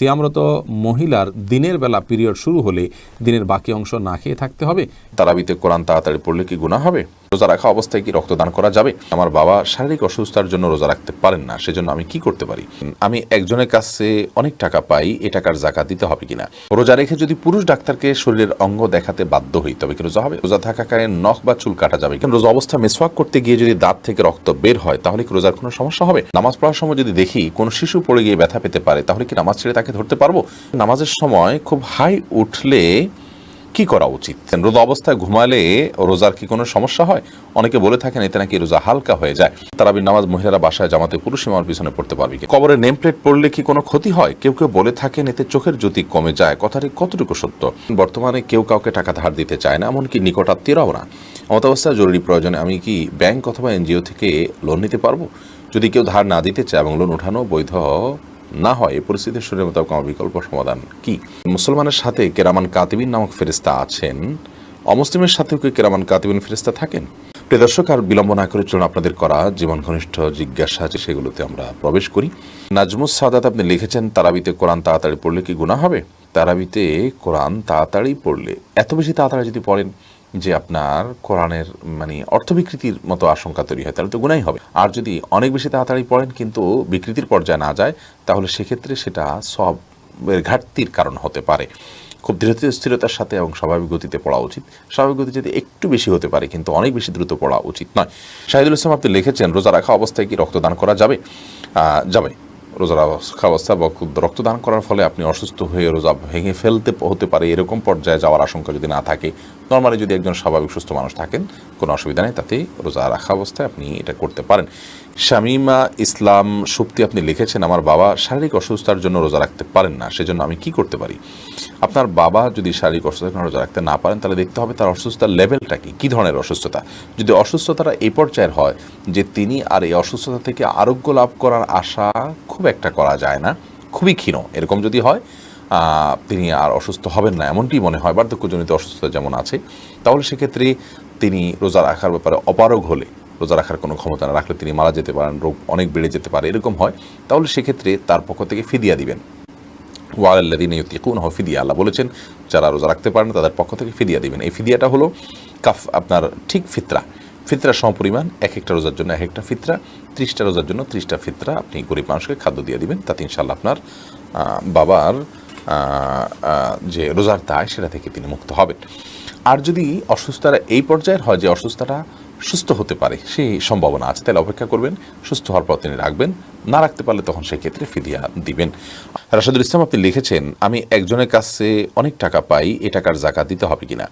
সিয়ামরত মহিলার দিনের বেলা পিরিয়ড শুরু হলে দিনের বাকি অংশ না খেয়ে থাকতে হবে। তারাবিতে কোরআন তাড়াতাড়ি পড়লে কি গুণা হবে? রোজা রাখা অবস্থায় কি রক্তদান করা যাবে? আমার বাবা শারীরিক অসুস্থতার জন্য রোজা রাখতে পারেন না, সেজন্য আমি কি করতে পারি? আমি একজনের কাছে অনেক টাকা পাই, এ টাকার জাকা দিতে হবে কিনা? রোজা রেখে যদি পুরুষ ডাক্তারকে শরীরের অঙ্গ দেখাতে বাধ্য হই, তবে কি রোজা হবে? রোজা থাকাকালীন নখ বা চুল কাটা যাবে কিন্তু রোজা অবস্থা মেসওয়াক করতে গিয়ে যদি দাঁত থেকে রক্ত বের হয়, তাহলে কি রোজার কোনো সমস্যা হবে? নামাজ পড়ার সময় যদি দেখি কোনো শিশু পড়ে গিয়ে ব্যথা পেতে পারে, তাহলে কি নামাজ ছেড়ে তাকে ধরতে পারব? নামাজের সময় খুব হাই উঠলে কি করা উচিত? রোজা অবস্থায় ঘুমালে রোজার কি কোনো সমস্যা হয়? অনেকে বলে থাকেন এতে নাকি রোজা হালকা হয়ে যায়। তারাবির নামাজ মহিলারা বাসায় জামাতে পুরুষ সীমার পিছনে পড়তে পারবে কি? কবরের নেম প্লেট পড়লে কি কোনো ক্ষতি হয়? কেউ কেউ বলে থাকেন এতে চোখের জ্যোতি কমে যায়। কথাটি কতটুকু সত্য? বর্তমানে কেউ কাউকে টাকা ধার দিতে চায় না, এমনকি নিকটাত্মীয়রাও না। অবস্থায় জরুরি প্রয়োজনে আমি কি ব্যাংক অথবা এনজিও থেকে লোন নিতে পারব? যদি কেউ ধার না দিতে চায় এবং লোন ওঠানো বৈধ না হয়, এই পরিস্থিতির শরীরের মোতাবেক আমার বিকল্প সমাধান কি? মুসলমানের সাথে কেরামান কাতিবিন নামক ফেরিস্তা আছেন। অমুসলিমের সাথেও কি কেরামান কাতিবিন ফেরিস্তা থাকেন? প্রিয় দর্শক, আর বিলম্ব না করে চলুন আপনাদের করা জীবন ঘনিষ্ঠ জিজ্ঞাসা আছে, সেগুলোতে আমরা প্রবেশ করি। নাজমুস সাদাত আপনি লিখেছেন, তারাবিতে কোরআন তাড়াতাড়ি পড়লে কি গুণা হবে? তারাবিতে কোরআন তাড়াতাড়ি পড়লে, এত বেশি তাড়াতাড়ি যদি পড়েন যে আপনার কোরআনের মানে অর্থ বিকৃতির মতো আশঙ্কা তৈরি হয়, তাহলে তো গুণাই হবে। আর যদি অনেক বেশি তাড়াতাড়ি পড়েন কিন্তু বিকৃতির পর্যায়ে না যায়, তাহলে সেক্ষেত্রে সেটা সবের ঘাটতির কারণ হতে পারে। খুব দৃঢ় স্থিরতার সাথে এবং স্বাভাবিক গতিতে পড়া উচিত। স্বাভাবিক গতি যদি একটু বেশি হতে পারে কিন্তু অনেক বেশি দ্রুত পড়া উচিত নয়। শাহিদুল ইসলাম আপনি লিখেছেন, রোজা রাখা অবস্থায় কি রক্তদান করা যাবে? যাবে। রোজা রাখা অবস্থা বা রক্তদান করার ফলে আপনি অসুস্থ হয়ে রোজা ভেঙে ফেলতে হতে পারে, এরকম পর্যায়ে যাওয়ার আশঙ্কা যদি না থাকে, নর্মালি যদি একজন স্বাভাবিক সুস্থ মানুষ থাকেন, কোনো অসুবিধা নেই তাতে রোজা রাখা অবস্থায় আপনি এটা করতে পারেন। শামিমা ইসলাম সুপ্তি আপনি লিখেছেন, আমার বাবা শারীরিক অসুস্থতার জন্য রোজা রাখতে পারেন না, সেজন্য আমি কি করতে পারি? আপনার বাবা যদি শারীরিক অসুস্থতা রোজা রাখতে না পারেন, তাহলে দেখতে হবে তার অসুস্থতার লেভেলটা কি? কী ধরনের অসুস্থতা? যদি অসুস্থতাটা এই পর্যায়ের হয়, যে তিনি আর এই অসুস্থতা থেকে আরোগ্য লাভ করার আশা খুব একটা করা যায় না, খুবই ক্ষীণ। এরকম যদি হয় তিনি আর অসুস্থ হবেন না এমনটি মনে হয়, বার্ধক্যজনিত অসুস্থতা যেমন আছে, তাহলে সেক্ষেত্রে তিনি রোজা রাখার ব্যাপারে অপারগ হলে, রোজা রাখার কোনো ক্ষমতা না রাখলে তিনি মারা যেতে পারেন, রোগ অনেক বেড়ে যেতে পারে, এরকম হয়, তাহলে সেক্ষেত্রে তার পক্ষ থেকে ফিদিয়া দিবেন। ওয়ালাল্লাদিন ইউতিকুন ফিদিয়া। আল্লাহ বলেছেন, যারা রোজা রাখতে পারেন তাদের পক্ষ থেকে ফিদিয়া দিবেন। এই ফিদিয়াটা হলো কাফ, আপনার ঠিক ফিতরা। ফিতরা সমপরিমাণ এক একটা রোজার জন্য এক একটা ফিতরা, ত্রিশটা রোজার জন্য ত্রিশটা ফিতরা আপনি গরিব মানুষকে খাদ্য দিয়ে দিবেন। তাতে ইনশাল্লাহ আপনার বাবার যে রোজার দায় সেটা থেকে তিনি মুক্ত হবেন। আর যদি অসুস্থতা এই পর্যায়ের হয়, যে অসুস্থতা সুস্থ হতে পারে, সেই সম্ভাবনা আছে। তাহলে অপেক্ষা করবেন, সুস্থ হওয়ার পর তিনি রাখবেন, না রাখতে পারলে তখন সেক্ষেত্রে ফিদিয়া দিবেন। রাশাদুল ইসলাম আপনি লিখেছেন, আমি একজনের কাছে অনেক টাকা পাই, এ টাকার জাকাত দিতে হবে কিনা?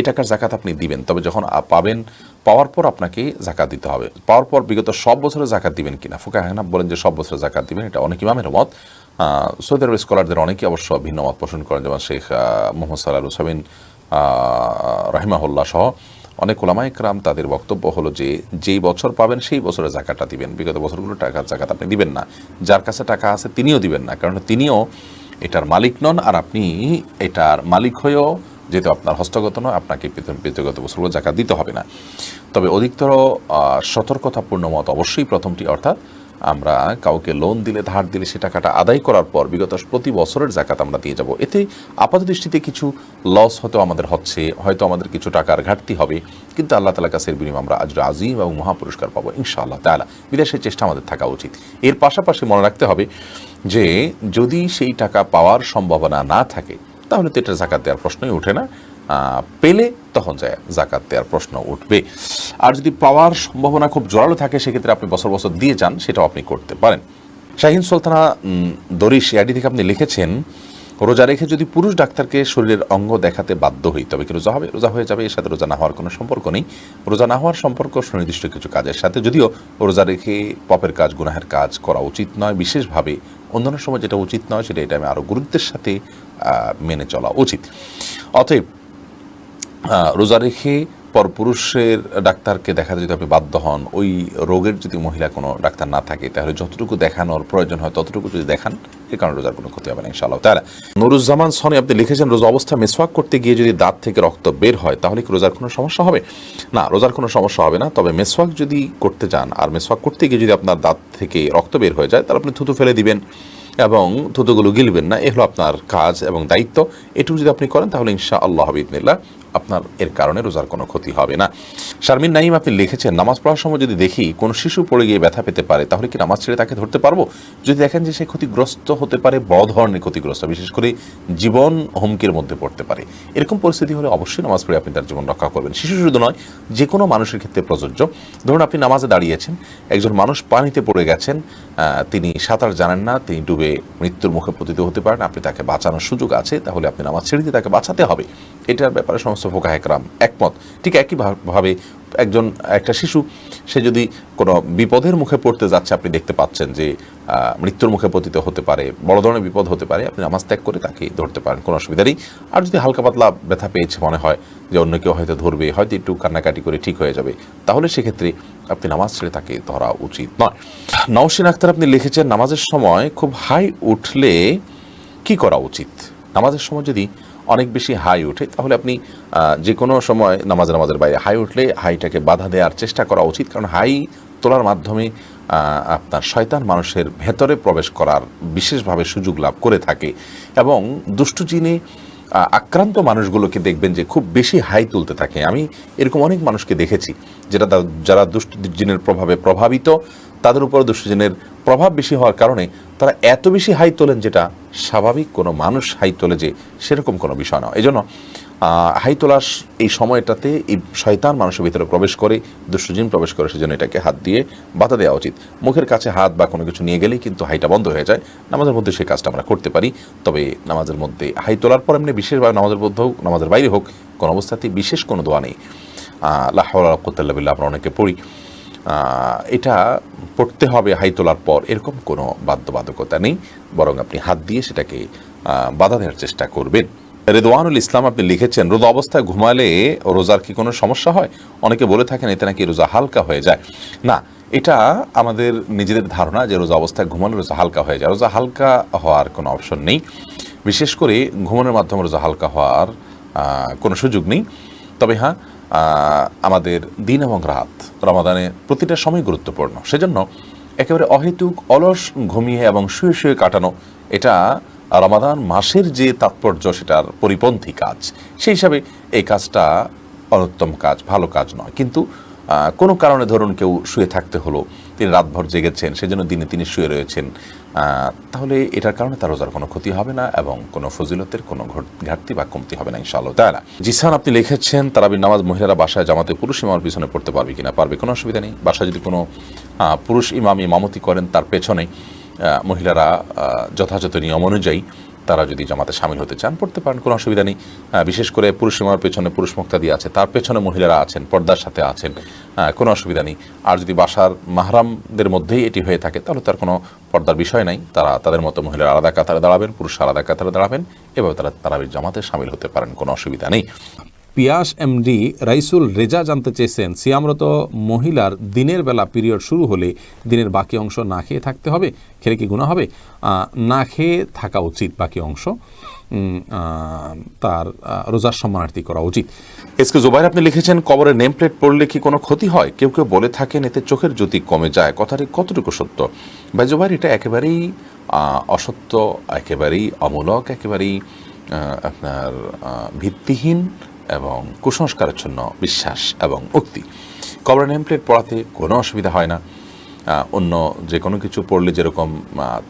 এ টাকার জাকাত আপনি দিবেন, তবে যখন পাবেন, পাওয়ার পর আপনাকে জাকাত দিতে হবে। পাওয়ার পর বিগত সব বছরে জাকাত দিবেন কিনা? ফুকা হানা বলেন যে সব বছরে জাকাত দিবেন, এটা অনেক ইমামের মত। সৌদি আরবের স্কলারদের অনেকেই অবশ্য ভিন্ন মত পোষণ করেন, যেমন শেখ মোহাম্মদ সাল্লাহ হুসাইন রাহিমাহুল্লাহ সহ। অনেক ওলামায় ক্রাম তাদের বক্তব্য হলো যে, যেই বছর পাবেন সেই বছরে জাকাতটা দিবেন। বিগত বছরগুলো টাকার জাকাত আপনি দিবেন না। যার কাছে টাকা আছে তিনিও দিবেন না। কারণ তিনিও এটার মালিক নন আর আপনি এটার মালিক হয়েও যেহেতু আপনার হস্তগত নয়, আপনাকে পৃথিবীগত বছরগুলো জাকাত দিতে হবে না। তবে অধিকতর সতর্কতাপূর্ণ মত অবশ্যই প্রথমটি অর্থাৎ আমরা কাউকে লোন দিলে, ধার দিলে সে টাকাটা আদায় করার পর বিগত প্রতি বছরের জাকাত আমরা দিয়ে যাব। এতে আপাত দৃষ্টিতে কিছু লস হয়তো আমাদের হচ্ছে, হয়তো আমাদের কিছু টাকার ঘাটতি হবে। কিন্তু আল্লাহ তালা কাছের বিনিময় আমরা আজ আজিম এবং মহাপুরস্কার পাবো ইনশাআল্লাহ তালা বিদেশের চেষ্টা আমাদের থাকা উচিত। এর পাশাপাশি মনে রাখতে হবে যে, যদি সেই টাকা পাওয়ার সম্ভাবনা না থাকে, তাহলে তো এটা জাকাত দেওয়ার প্রশ্নই ওঠে না। পেলে তখন যায়, জাকাত দেওয়ার প্রশ্ন উঠবে। আর যদি পাওয়ার সম্ভাবনা খুব জোরালো থাকে, সেক্ষেত্রে আপনি বছর বছর দিয়ে যান, সেটাও আপনি করতে পারেন। শাহিন সুলতানা দরিশ এআডি থেকে আপনি লিখেছেন, রোজা রেখে যদি পুরুষ ডাক্তারকে শরীরের অঙ্গ দেখাতে বাধ্য হই, তবে কি রোজা হবে? রোজা হয়ে যাবে, এর সাথে রোজা না হওয়ার কোনো সম্পর্ক নেই। রোজা না হওয়ার সম্পর্ক সুনির্দিষ্ট কিছু কাজের সাথে। যদিও রোজা রেখে পপের কাজ, গুনাহের কাজ করা উচিত নয়, বিশেষভাবে অন্যান্য সময় যেটা উচিত নয়, সেটা এটা আমি আরও গুরুত্বের সাথে মেনে চলা উচিত। অতএব রোজা রেখে পর পুরুষের ডাক্তারকে দেখাতে যদি আপনি বাধ্য হন, ওই রোগের যদি মহিলা কোনো ডাক্তার না থাকে, তাহলে যতটুকু দেখানোর প্রয়োজন হয় ততটুকু যদি দেখান, এ কারণে রোজার কোনো ক্ষতি হবে না, ইনশাআল্লাহ তারা নুরুজ্জামান সনি, আপনি লিখেছেন, রোজা অবস্থা মেসওয়াক করতে গিয়ে যদি দাঁত থেকে রক্ত বের হয়, তাহলে কি রোজার কোনো সমস্যা হবে? না, রোজার কোনো সমস্যা হবে না, তবে মেসওয়াক যদি করতে যান, আর মেসওয়াক করতে গিয়ে যদি আপনার দাঁত থেকে রক্ত বের হয়ে যায়, তাহলে আপনি থুতু ফেলে দিবেন এবং থুতুগুলো গিলবেন না, এ হলো আপনার কাজ এবং দায়িত্ব। এটুকু যদি আপনি করেন, তাহলে ইনশা আল্লাহ হাবিদনিল্লাহ আপনার এর কারণে রোজার কোনো ক্ষতি হবে না। শারমিন নাইম আপনি লিখেছেন, নামাজ পড়ার সময় যদি দেখি কোনো শিশু পড়ে গিয়ে ব্যথা পেতে পারে, তাহলে কি নামাজ ছেড়ে তাকে ধরতে পারব? যদি দেখেন যে সে ক্ষতিগ্রস্ত হতে পারে, বড় ধরনের ক্ষতিগ্রস্ত, বিশেষ করে জীবন হুমকির মধ্যে পড়তে পারে। এরকম পরিস্থিতি হলে অবশ্যই নামাজ পড়ে আপনি তার জীবন রক্ষা করবেন। শিশু শুধু নয়, যে কোনো মানুষের ক্ষেত্রে প্রযোজ্য। ধরুন আপনি নামাজে দাঁড়িয়েছেন, একজন মানুষ পানিতে পড়ে গেছেন তিনি সাঁতার জানেন না, তিনি ডুবে মৃত্যুর মুখে পতিত হতে পারেন। আপনি তাকে বাঁচানোর সুযোগ আছে, তাহলে আপনি নামাজ ছেড়ে দিয়ে তাকে বাঁচাতে হবে। এটার ব্যাপারে সমস্ত ফোকা একরাম একমত। ঠিক একইভাবে একজন, একটা শিশু, সে যদি কোনো বিপদের মুখে পড়তে যাচ্ছে, আপনি দেখতে পাচ্ছেন যে মৃত্যুর মুখে পতিত হতে পারে, বড় ধরনের বিপদ হতে পারে, আপনি নামাজ ত্যাগ করে তাকে ধরতে পারেন, কোনো অসুবিধা নেই। আর যদি হালকা পাতলা ব্যথা পেয়েছে, মনে হয় যে অন্য কেউ হয়তো ধরবে, হয়তো একটু কান্নাকাটি করে ঠিক হয়ে যাবে, তাহলে সেক্ষেত্রে আপনি নামাজ ছেড়ে তাকে ধরা উচিত নয়। নওশিন আক্তার আপনি লিখেছেন, নামাজের সময় খুব হাই উঠলে কি করা উচিত? নামাজের সময় যদি অনেক বেশি হাই উঠে তাহলে আপনি যে কোনো সময় নামাজ নামাজের বাইরে হাই উঠলে হাইটাকে বাধা দেওয়ার চেষ্টা করা উচিত, কারণ হাই তোলার মাধ্যমে আপনার শয়তান মানুষের ভেতরে প্রবেশ করার বিশেষভাবে সুযোগ লাভ করে থাকে। এবং দুষ্টু জিনে আক্রান্ত মানুষগুলোকে দেখবেন যে খুব বেশি হাই তুলতে থাকে। আমি এরকম অনেক মানুষকে দেখেছি যেটা যারা দুষ্ট জিনের প্রভাবে প্রভাবিত, তাদের উপর দুষ্ট জিনের প্রভাব বেশি হওয়ার কারণে তারা এত বেশি হাই তোলেন যেটা স্বাভাবিক কোনো মানুষ হাই তোলে যে সেরকম কোনো বিষয় নয়। এই জন্য আহ, হাই তোলার এই সময়টাতে এই শয়তান মানুষের ভিতরে প্রবেশ করে দুষ্টজিন প্রবেশ করে সেজন্য এটাকে হাত দিয়ে বাধা দেওয়া উচিত। মুখের কাছে হাত বা কোনো কিছু নিয়ে গেলেই কিন্তু হাইটা বন্ধ হয়ে যায়। নামাজের মধ্যে সেই কাজটা আমরা করতে পারি তবে নামাজের মধ্যে হাই তোলার পর এমনি বিশেষভাবে নামাজের মধ্যে হোক নামাজের বাইরে হোক কোনো অবস্থাতেই বিশেষ কোনো দোয়া নেই। লাহ্লাবিল্লা আমরা অনেকে পড়ি। এটা পড়তে হবে হাই তোলার পর এরকম কোনো বাধ্যবাধকতা নেই। বরং আপনি হাত দিয়ে সেটাকে বাধা দেওয়ার চেষ্টা করবেন। রেদওয়ানুল ইসলাম আপনি লিখেছেন, রোজা অবস্থায় ঘুমালে রোজার কি কোনো সমস্যা হয়? অনেকে বলে থাকেন এতে নাকি রোজা হালকা হয়ে যায়। না, এটা আমাদের নিজেদের ধারণা যে রোজা অবস্থায় ঘুমালে রোজা হালকা হয়ে যায়। রোজা হালকা হওয়ার কোনো অপশন নেই। বিশেষ করে ঘুমানোর মাধ্যমে রোজা হালকা হওয়ার কোনো সুযোগ নেই। তবে হ্যাঁ আমাদের দিন এবং রাত রমাদানে প্রতিটা সময় গুরুত্বপূর্ণ। সেজন্য একেবারে অহেতুক অলস ঘুমিয়ে এবং শুয়ে শুয়ে কাটানো, এটা রমাদান মাসের যে তাৎপর্য, সেটার পরিপন্থী কাজ, সেই হিসাবে এই কাজটা অনুত্তম কাজ, ভালো কাজ নয়। কিন্তু কোনো কারণে ধরুন কেউ শুয়ে থাকতে হলো, তিনি রাতভর জেগেছেন, সেজন্য দিনে তিনি শুয়ে রয়েছেন তাহলে এটার কারণে তার রোজার কোনো ক্ষতি হবে না এবং কোনো ফজিলতের কোনো ঘাটতি বা কমতি হবে না, ইনশাআল্লাহ তাআলা। জিসান আপনি লিখেছেন, তারাবির নামাজ মহিলারা বাসায় জামাতে পুরুষ ইমামের পিছনে পড়তে পারবে কিনা? পারবে, কোনো অসুবিধা নেই। বাসায় যদি কোনো পুরুষ ইমাম ইমামতি করেন, তার পেছনে মহিলারা যথাযথ নিয়ম অনুযায়ী তারা যদি জামাতে সামিল হতে চান, পড়তে পারেন, কোনো অসুবিধা নেই। বিশেষ করে পুরুষ সীমার পেছনে পুরুষ মুক্তাদি আছে, তার পেছনে মহিলারা আছেন, পর্দার সাথে আছেন কোনো অসুবিধা নেই। আর যদি বাসার মাহরামদের মধ্যেই এটি হয়ে থাকে, তাহলে তার কোনো পর্দার বিষয় নাই। তারা, তাদের মতো মহিলারা আলাদা কাতারে দাঁড়াবেন পুরুষ আলাদা কাতারে দাঁড়াবেন, এভাবে তারা তারাবির জামাতে সামিল হতে পারেন, কোনো অসুবিধা নেই। পিয়াস এমডি রাইসুল রেজা জানতে চেয়েছেন, সিয়ামরত মহিলার দিনের বেলা পিরিয়ড শুরু হলে দিনের বাকি অংশ না খেয়ে থাকতে হবে, খেলে কি গুণা হবে? না খেয়ে থাকা উচিত বাকি অংশ। তার রোজার সম্মানার্থী করা উচিত। এসকে জুবাইর, আপনি লিখেছেন, কবরে নেম প্লেট পড়লে কি কোনো ক্ষতি হয়? কেউ কেউ বলে থাকেন, এতে চোখের জ্যোতি কমে যায়। কথাটি কতটুকু সত্য? ভাই জুবাইর, এটা একেবারেই অসত্য, একেবারেই অমূলক, একেবারেই আপনার ভিত্তিহীন এবং কুসংস্কারাচ্ছন্ন বিশ্বাস এবং উক্তি কবরে নেম প্লেট পড়াতে কোনো অসুবিধা হয় না। অন্য যে কোনো কিছু পড়লে যেরকম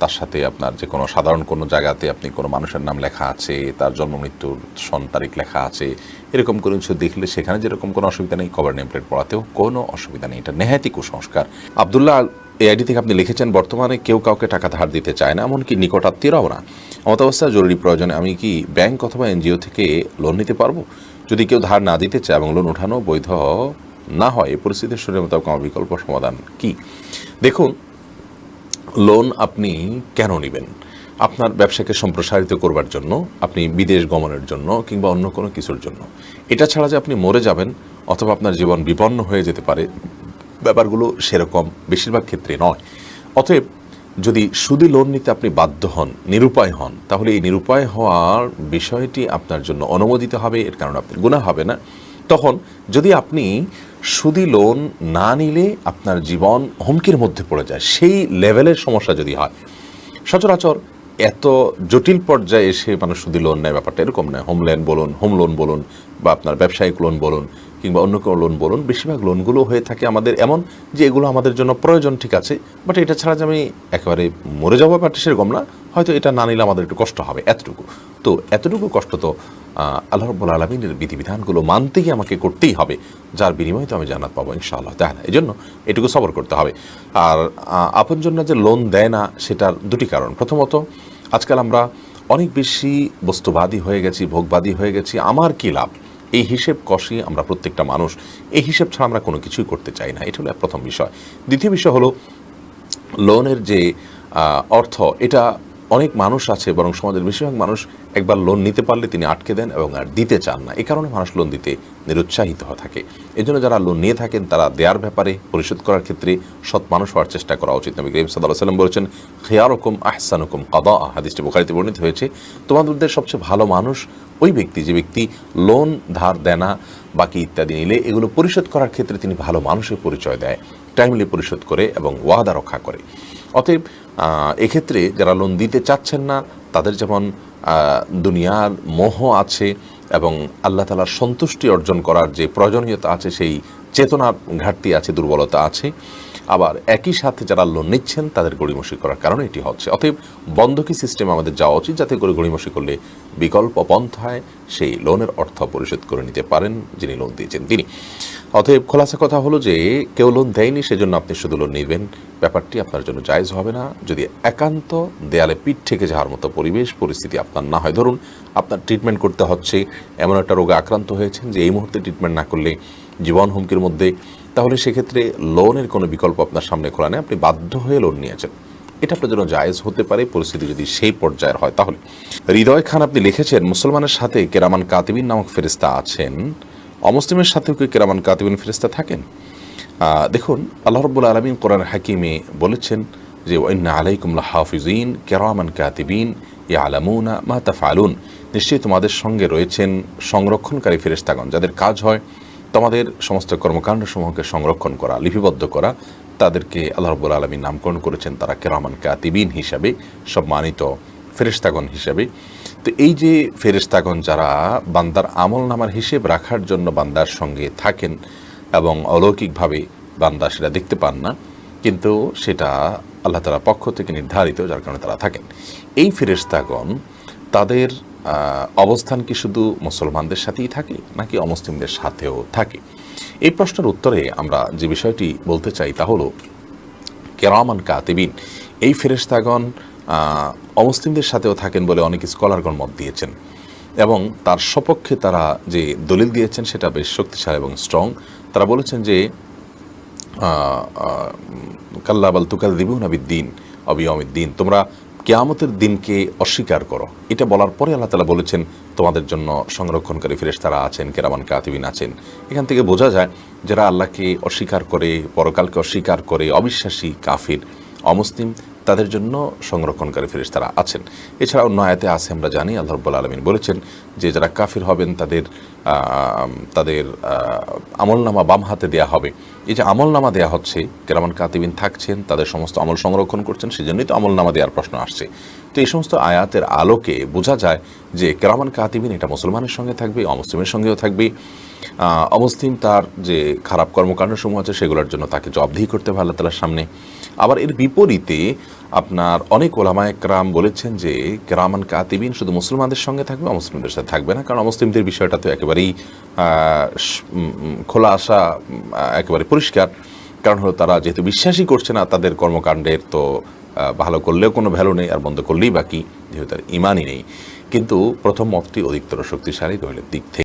তার সাথে আপনার যে কোনো সাধারণ কোনো জায়গাতে আপনি কোনো মানুষের নাম লেখা আছে, তার জন্ম, মৃত্যুর সন, তারিখ লেখা আছে, এরকম কোনো কিছু দেখলে সেখানে যেরকম কোনো অসুবিধা নেই কভার নেম প্লেট পড়াতেও কোনো অসুবিধা নেই। এটা নেহাতি কুসংস্কার। আবদুল্লাহ এই আইডি থেকে আপনি লিখেছেন, বর্তমানে কেউ কাউকে টাকা ধার দিতে চায় না, এমনকি নিকট আত্মীয়রাও না। এমত অবস্থায় জরুরি প্রয়োজনে আমি কি ব্যাংক অথবা এনজিও থেকে লোন নিতে পারব? যদি কেউ ধার না দিতে চায় এবং লোন ওঠানো বৈধ না হয় এই পরিস্থিতির শরীর মোতাবেক আমার বিকল্প সমাধান কি? দেখুন, লোন আপনি কেন নেবেন? আপনার ব্যবসাকে সম্প্রসারিত করবার জন্য, আপনি বিদেশ গমনের জন্য কিংবা অন্য কোনো কিছুর জন্য। এটা ছাড়া যে আপনি মরে যাবেন অথবা আপনার জীবন বিপন্ন হয়ে যেতে পারে, ব্যাপারগুলো সেরকম বেশিরভাগ ক্ষেত্রে নয়। অতএব যদি সুদি লোন নিতে আপনি বাধ্য হন, নিরুপায় হন, তাহলে এই নিরুপায় হওয়ার বিষয়টি আপনার জন্য অনুমোদিত হবে, এর কারণে আপনি গুণা হবে না। তখন যদি আপনি সুদি লোন না নিলে আপনার জীবন হুমকির মধ্যে পড়ে যায়, সেই লেভেলের সমস্যা যদি হয়, সচরাচর এত জটিল পর্যায়ে এসে মানুষ সুদি লোন নেয়, ব্যাপারটা এরকম নয়। হোম লোন বলুন হোম লোন বলুন, বা আপনার ব্যবসায়িক লোন বলুন কিংবা অন্য কোনো লোন বলুন বেশিরভাগ লোনগুলো হয়ে থাকে আমাদের এমন যে এগুলো আমাদের জন্য প্রয়োজন ঠিক আছে? বাট এটা ছাড়া যে আমি একেবারে মরে যাব ব্যাপারটা সেরকম না। হয়তো এটা না নিলে আমাদের একটু কষ্ট হবে এতটুকু। তো এতটুকু কষ্ট তো আল্লাহ রব্বুল আলমিনের বিধিবিধানগুলো মানতে গিয়ে আমাকে করতেই হবে। যার বিনিময়ে তো আমি জান্নাত পাবো ইনশাআল্লাহ। তাহলে এই জন্য এটুকু সবর করতে হবে। আর আহ, আপনজনরা যে লোন দেয় না সেটার দুটি কারণ। প্রথমত আজকাল আমরা অনেক বেশি বস্তুবাদী হয়ে গেছি ভোগবাদী হয়ে গেছি। আমার কী লাভ? এই হিসেব কষি আমরা প্রত্যেকটা মানুষ, এই হিসেব ছাড়া আমরা কোনো কিছুই করতে চাই না। এটা হলো প্রথম বিষয়। দ্বিতীয় বিষয় হলো, লোনের যে অর্থ, এটা অনেক মানুষ আছে বরং সমাজের বেশিরভাগ মানুষ একবার লোন নিতে পারলে তিনি আটকে দেন এবং আর দিতে চান না। এ কারণে মানুষ লোন দিতে নিরুৎসাহিত হয়ে থাকে। এই জন্য যারা লোন নিয়ে থাকেন, তারা দেয়ার ব্যাপারে পরিশোধ করার ক্ষেত্রে সৎ মানুষ হওয়ার চেষ্টা করা উচিত। নবী করিম সাল্লাহ সাল্লাম বলেছেন, খেয়ারকম আহসানুকুম কাদা হাদিসটি বুখারিতে বর্ণিত হয়েছে। তোমাদের সবচেয়ে ভালো মানুষ ওই ব্যক্তি, যে ব্যক্তি লোন ধার দেনা বাকি ইত্যাদি নিলে এগুলো পরিশোধ করার ক্ষেত্রে তিনি ভালো মানুষের পরিচয় দেয় টাইমলি পরিশোধ করে এবং ওয়াদা রক্ষা করে। অতএব এক্ষেত্রে যারা লোন দিতে চাচ্ছেন না, তাদের যেমন দুনিয়ার মোহ আছে এবং আল্লাহ তালার সন্তুষ্টি অর্জন করার যে প্রয়োজনীয়তা আছে, সেই চেতনার ঘাটতি আছে, দুর্বলতা আছে। আবার একই সাথে যারা লোন নিচ্ছেন, তাদের গড়িমসি করার কারণে এটি হচ্ছে। অতএব, বন্ধকি সিস্টেম আমাদের যাওয়া উচিত, যাতে করে গড়িমসি করলে বিকল্প পন্থায় সেই লোনের অর্থ পরিশোধ করে নিতে পারেন যিনি লোন দিয়েছেন তিনি। অতএব খোলাসা কথা হলো যে কেউ লোন দেয়নি, সেজন্য আপনি শুধু লোন নেবেন। ব্যাপারটি আপনার জন্য জায়জ হবে না। যদি একান্ত দেয়ালে পিঠ থেকে যাওয়ার মতো পরিবেশ, পরিস্থিতি আপনার না হয়, ধরুন আপনার ট্রিটমেন্ট করতে হচ্ছে, এমন একটা রোগে আক্রান্ত হয়েছেন যে এই মুহূর্তে ট্রিটমেন্ট না করলে জীবন হুমকির মধ্যে, তাহলে সেক্ষেত্রে লোনের কোনো বিকল্প আপনার সামনে খোলা নেই। আপনি বাধ্য হয়ে লোন নিয়েছেন। এটা আপনার জন্য জায়েজ হতে পারে, পরিস্থিতি যদি সেই পর্যায়ের হয়। তাহলে হৃদয় খান আপনি লিখেছেন, মুসলমানের সাথে কেরামান কাতিবিন নামক ফেরিস্তা আছেন। অমুসলিমের সাথেও কি কেরামান কাতিবিন ফেরিস্তা থাকেন? দেখুন, আল্লাহ রব্বুল আলমিন কোরআন হাকিমে বলেছেন যে ওয়াইন্না আলাইকুম হাফিজিন কেরামান কাতিবিন ইয়া আলামুনা মা তাফালুন নিশ্চয়ই তোমাদের সঙ্গে রয়েছেন সংরক্ষণকারী ফেরেস্তাগণ যাদের কাজ হয় তোমাদের সমস্ত কর্মকাণ্ড সমূহকে সংরক্ষণ করা, লিপিবদ্ধ করা। তাদেরকে আল্লাহ রব্বুল আলমীর নামকরণ করেছেন, তারা কেরামান কাতিবিন হিসাবে সম্মানিত। ফেরেস্তাগণ হিসাবে। তো এই যে ফেরেস্তাগণ যারা বান্দার আমল নামার হিসেব রাখার জন্য বান্দার সঙ্গে থাকেন এবং অলৌকিকভাবে বান্দা সেটা দেখতে পান না কিন্তু সেটা আল্লাহ তালা পক্ষ থেকে নির্ধারিত যার কারণে তারা থাকেন। এই ফেরেস্তাগণ তাদের অবস্থান কি শুধু মুসলমানদের সাথেই থাকে নাকি অমুসলিমদের সাথেও থাকে? এই প্রশ্নের উত্তরে আমরা যে বিষয়টি বলতে চাই তা হলো কেরামান কাতিবিন। এই ফেরেশতাগণ আহ, অমুসলিমদের সাথেও থাকেন বলে অনেক স্কলারগণ মত দিয়েছেন। এবং তার সপক্ষে তারা যে দলিল দিয়েছেন সেটা বেশ শক্তিশালী এবং স্ট্রং তারা বলেছেন যে কাল্লাবাল তুকাল দিবু নাবিদ্দিন অবিয়মিদ্দিন তোমরা কেয়ামতের দিনকে অস্বীকার করো। এটা বলার পরে আল্লাহ তালা বলেছেন, তোমাদের জন্য সংরক্ষণকারী ফেরেশতারা আছেন, কেরামান কাতিবিন আছেন। এখান থেকে বোঝা যায় যারা আল্লাহকে অস্বীকার করে, পরকালকে অস্বীকার করে, অবিশ্বাসী কাফির, অমুসলিম তাদের জন্য সংরক্ষণকারী ফেরেশতারা আছেন। এছাড়া অন্য আয়াতে আছে, আমরা জানি, আল্লাহ রব্বুল আলমিন বলেছেন যে যারা কাফির হবেন, তাদের তাদের আমলনামা বাম হাতে দেয়া হবে। এই যে আমলনামা দেয়া হচ্ছে, কেরামান কাতিবিন থাকছেন, তাদের সমস্ত আমল সংরক্ষণ করছেন, সেজন্যই তো আমলনামা দেওয়ার প্রশ্ন আসছে। তো এই সমস্ত আয়াতের আলোকে বোঝা যায় যে কেরামান কাতিবিন এটা মুসলমানের সঙ্গে থাকবে, অমুসলিমের সঙ্গেও থাকবে। অমুসলিম তার যে খারাপ কর্মকাণ্ড সমূহ আছে সেগুলোর জন্য তাকে জবাবদিহি করতে হবে আল্লাহ তালার সামনে। আবার এর বিপরীতে আপনার অনেক ওলামা একরাম বলেছেন যে কেরামান কাতিবিন শুধু মুসলমানদের সঙ্গে থাকবে, অমুসলিমদের সাথে থাকবে না, কারণ অমুসলিমদের বিষয়টা তো একেবারেই খোলা আসা একেবারে পরিষ্কার। কারণ হলো তারা যেহেতু বিশ্বাসই করছে না, তাদের কর্মকাণ্ডের তো ভালো করলেও কোনো ভ্যালু নেই, আর বন্ধ করলেই বাকি, যেহেতু তার ইমানই নেই। কিন্তু প্রথম মতটি অধিকতর শক্তিশালী দলিলের দিক থেকে।